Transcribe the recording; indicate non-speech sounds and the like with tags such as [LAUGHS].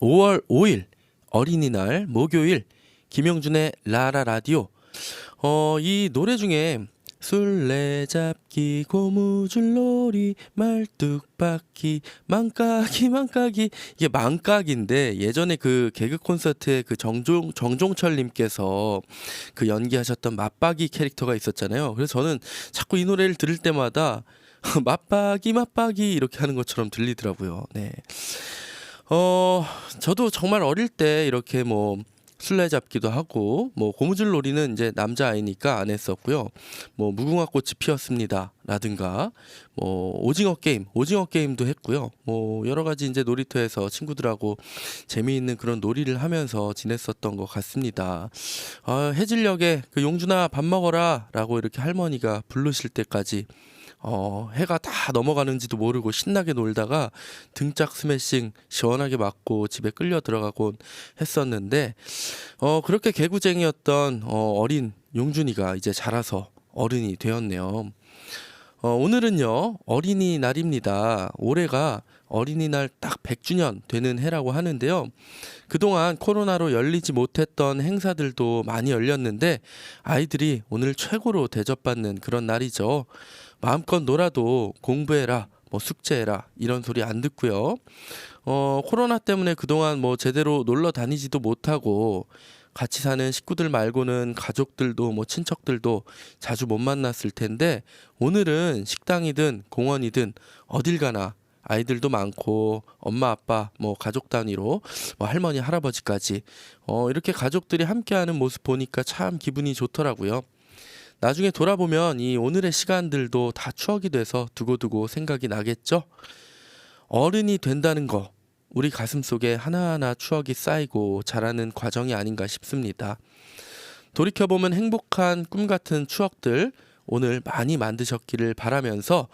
5월 5일 어린이날 목요일 김영준의 라라 라디오. 어, 이 노래 중에 술래잡기 고무줄놀이 말뚝박기 망까기 망까기 이게 망까기인데 예전에 그 개그 콘서트에 그 정종 정종철 님께서 그 연기하셨던 맞박이 캐릭터가 있었잖아요. 그래서 저는 자꾸 이 노래를 들을 때마다 [LAUGHS] 맞박이 맞박이 이렇게 하는 것처럼 들리더라고요. 네. 어, 저도 정말 어릴 때 이렇게 뭐 술래잡기도 하고 뭐 고무줄 놀이는 이제 남자 아이니까 안 했었고요. 뭐 무궁화 꽃이 피었습니다라든가 뭐 오징어 게임, 오징어 게임도 했고요. 뭐 여러 가지 이제 놀이터에서 친구들하고 재미있는 그런 놀이를 하면서 지냈었던 것 같습니다. 아, 해질녘에 그 용준아 밥 먹어라라고 이렇게 할머니가 부르실 때까지 어, 해가 다 넘어가는지도 모르고 신나게 놀다가 등짝 스매싱 시원하게 맞고 집에 끌려 들어가곤 했었는데 어, 그렇게 개구쟁이였던 어, 어린 용준이가 이제 자라서 어른이 되었네요. 어, 오늘은요 어린이날입니다. 올해가 어린이날 딱 100주년 되는 해라고 하는데요. 그동안 코로나로 열리지 못했던 행사들도 많이 열렸는데 아이들이 오늘 최고로 대접받는 그런 날이죠. 마음껏 놀아도 공부해라, 뭐 숙제해라 이런 소리 안 듣고요. 어, 코로나 때문에 그동안 뭐 제대로 놀러 다니지도 못하고 같이 사는 식구들 말고는 가족들도 뭐 친척들도 자주 못 만났을 텐데 오늘은 식당이든 공원이든 어딜 가나 아이들도 많고 엄마 아빠 뭐 가족 단위로 뭐 할머니 할아버지까지 어 이렇게 가족들이 함께하는 모습 보니까 참 기분이 좋더라고요. 나중에 돌아보면 이 오늘의 시간들도 다 추억이 돼서 두고두고 생각이 나겠죠. 어른이 된다는 거 우리 가슴 속에 하나하나 추억이 쌓이고 자라는 과정이 아닌가 싶습니다. 돌이켜보면 행복한 꿈 같은 추억들 오늘 많이 만드셨기를 바라면서